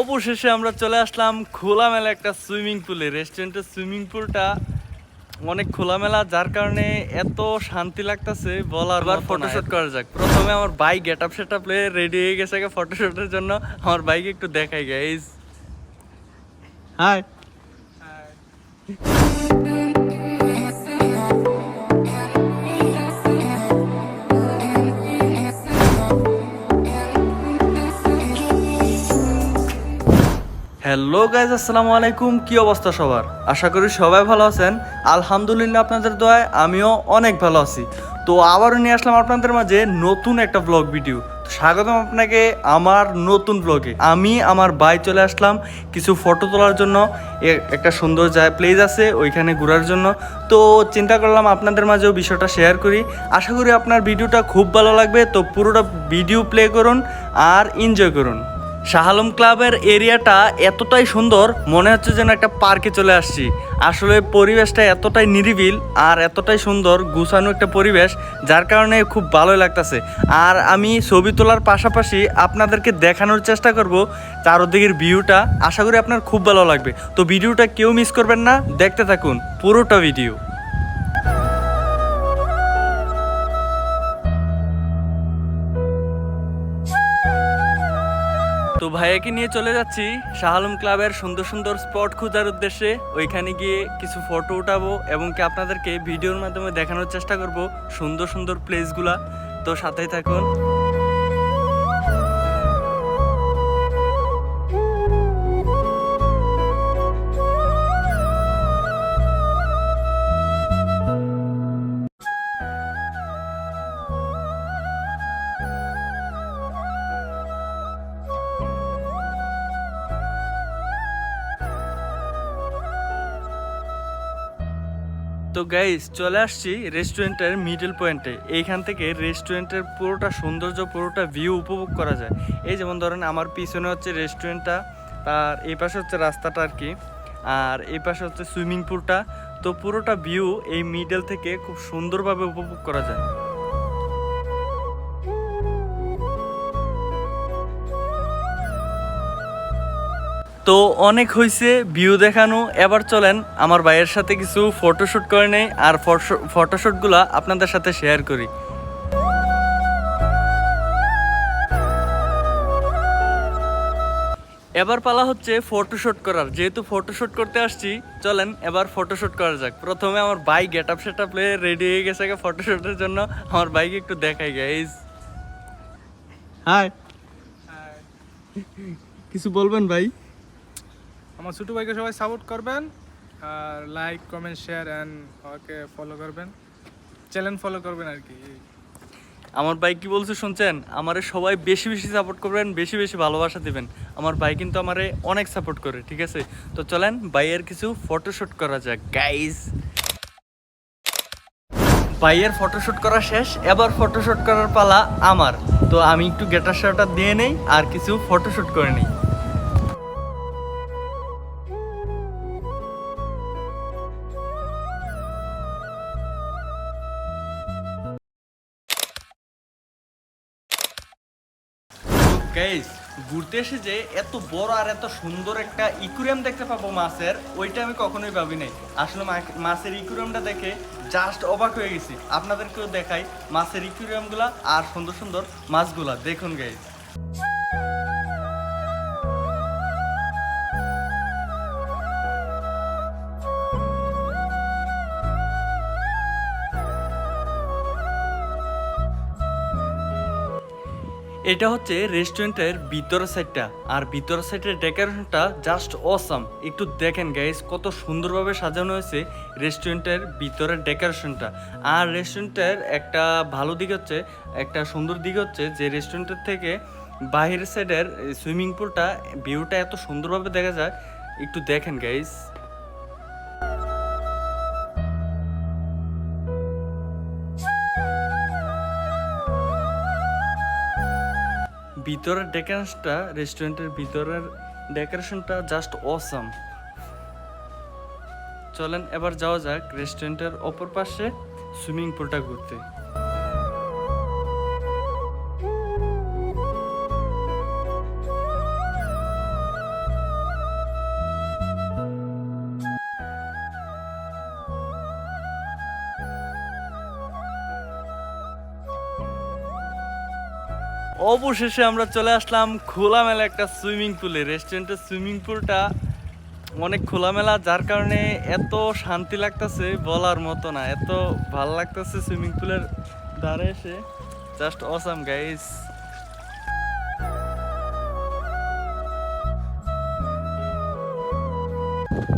অবশেষে আমরা চলে আসলাম খোলামেলা একটা সুইমিং পুলে। রেস্টুরেন্টের সুইমিং পুলটা অনেক খোলামেলা যার কারণে এত শান্তি লাগতেছে বলার বার ফটোশুট করা যাক। প্রথমে আমার bike get up set up ready হয়ে গেছে ফটোশুটের জন্য। আমার বাইক একটু দেখাই গাইজ হাই হ্যালো গাইজ আসসালামু আলাইকুম। কি অবস্থা সবার? আশা করি সবাই ভালো আছেন। আলহামদুলিল্লাহ আপনাদের দোয়ায় আমিও অনেক ভালো আছি। তো আবারও নিয়ে আসলাম আপনাদের মাঝে নতুন একটা ব্লগ ভিডিও স্বাগতম আপনাকে আমার নতুন ব্লগে আমি আমার বাই চলে আসলাম কিছু ফটো তোলার জন্য। একটা সুন্দর যায় প্লেস আছে ওইখানে ঘোরার জন্য। তো চিন্তা করলাম আপনাদের মাঝেও বিষয়টা শেয়ার করি। আশা করি আপনার ভিডিওটা খুব ভালো লাগবে। তো পুরোটা ভিডিও প্লে করুন আর এনজয় করুন। শাহ আলম ক্লাবের এরিয়াটা এতটাই সুন্দর, মনে হচ্ছে যেন একটা পার্কে চলে আসছি। আসলে পরিবেশটা এতটাই নিরিবিল আর এতটাই সুন্দর, গুছানো একটা পরিবেশ, যার কারণে খুব ভালোই লাগতেছে। আর আমি ছবি তোলার পাশাপাশি আপনাদেরকে দেখানোর চেষ্টা করব চারদিকের ভিউটা। আশা করি আপনার খুব ভালো লাগবে। তো ভিডিওটা কেউ মিস করবেন না, দেখতে থাকুন পুরোটা ভিডিও। তো ভাইয়াকে নিয়ে চলে যাচ্ছি শাহালুম ক্লাবের সুন্দর সুন্দর স্পট খোঁজার উদ্দেশ্যে। ওইখানে গিয়ে কিছু ফটো উঠাবো এবং কি আপনাদেরকে ভিডিওর মাধ্যমে দেখানোর চেষ্টা করব সুন্দর সুন্দর প্লেসগুলা তো সাথেই থাকুন। তো গাইস চলে আসছি রেস্টুরেন্টের মিডল পয়েন্টে এইখান থেকে রেস্টুরেন্টের পুরোটা সৌন্দর্য, পুরোটা ভিউ উপভোগ করা যায়। এই যেমন ধরেন, আমার পিছনে হচ্ছে রেস্টুরেন্টটা তার এই পাশে হচ্ছে রাস্তাটা আর কি। আর এই পাশে হচ্ছে সুইমিং পুলটা তো পুরোটা ভিউ এই মিডল থেকে খুব সুন্দরভাবে উপভোগ করা যায়। তো অনেক হয়েছে ভিউ দেখানো। এবার চলেন আমার ভাইয়ের সাথে কিছু ফটোশ্যুট করে নেই আর ফটোশ্যুটগুলো আপনাদের সাথে শেয়ার করি। এবার পালা হচ্ছে ফটোশ্যুট করার। যেহেতু ফটোশ্যুট করতে আসছি চলেন এবার ফটোশ্যুট করা যাক। প্রথমে আমার bike get up set up ready হয়ে গেছে ফটোশ্যুটের জন্য। আমার বাইক একটু দেখাই গাইজ হাই কিছু বলবেন ভাই? আমার ছোটো ভাইকে সবাই সাপোর্ট করবেন আর like comment share and okay follow করবেন। চ্যানেল ফলো করবেন আর কি। আমার ভাই কি বলছে শুনছেন? আমারে সবাই বেশি বেশি সাপোর্ট করবেন, বেশি বেশি ভালোবাসা দিবেন। আমার ভাই কিন্তু আমারে অনেক সাপোর্ট করে, ঠিক আছে? তো চলেন, ভাইয়ের কিছু ফটোশ্যুট করা যাক গাইজ ভাইয়ের ফটোশ্যুট করা শেষ, এবার ফটোশ্যুট করার পালা আমার। তো আমি একটু গেটার শার্টটা দিয়ে নেই আর কিছু ফটোশ্যুট করে নিই। গাইস ঘুরতে এসে যে এত বড় আর এত সুন্দর একটা ইকুরিয়াম দেখতে পাবো মাছের, ওইটা আমি কখনোই ভাবি নাই। আসলে মাছের ইকুরিয়ামটা দেখে জাস্ট অবাক হয়ে গেছি। আপনাদেরকেও দেখাই মাছের ইকুরিয়ামগুলা আর সুন্দর সুন্দর মাছগুলা। দেখুন গাইস এটা হচ্ছে রেস্টুরেন্টের ভিতরের সাইডটা। আর ভিতরের সাইডের ডেকোরেশনটা জাস্ট অসাম। একটু দেখেন গাইস কত সুন্দরভাবে সাজানো হয়েছে রেস্টুরেন্টের ভিতরের ডেকোরেশনটা। আর রেস্টুরেন্টের একটা ভালো দিক হচ্ছে, একটা সুন্দর দিক হচ্ছে যে রেস্টুরেন্টের থেকে বাহিরের সাইডের সুইমিং পুলটা ভিউটা এত সুন্দরভাবে দেখা যায়। একটু দেখেন গাইস ভিতরের ডেকোরেশনটা রেস্টুরেন্টের ভিতরের ডেকোরেশনটা জাস্ট অসাম চলেন এবার যাওয়া যাক রেস্টুরেন্টের অপর পাশে সুইমিং পুলটা ঘুরতে। অবশেষে আমরা চলে আসলাম খোলামেলা একটা সুইমিং পুলে। রেস্টুরেন্টের সুইমিং পুলটা অনেক খোলামেলা, যার কারণে এত শান্তি লাগতেছে বলার মতো না। এত ভালো লাগতেছে সুইমিং পুলের ধারে এসে। জাস্ট অসাম গাইস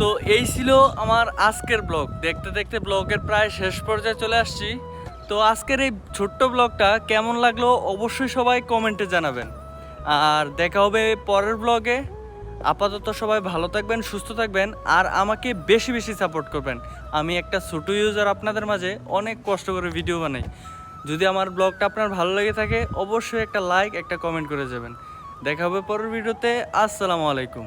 তো এই ছিল আমার আজকের ব্লগ। দেখতে দেখতে ব্লগের প্রায় শেষ পর্যায়ে চলে আসছি। তো আজকের এই ছোট্ট ব্লগটা কেমন লাগল অবশ্যই সবাই কমেন্টে জানাবেন। আর দেখা হবে পরের ব্লগে। আপাতত সবাই ভালো থাকবেন, সুস্থ থাকবেন, আর আমাকে বেশি বেশি সাপোর্ট করবেন। আমি একটা ছোট ইউজার আপনাদের মাঝে অনেক কষ্ট করে ভিডিও বানাই। যদি আমার ব্লগটা আপনার ভালো লেগে থাকে, অবশ্যই একটা লাইক একটা কমেন্ট করে যাবেন। দেখা হবে পরের ভিডিওতে আসসালামু আলাইকুম।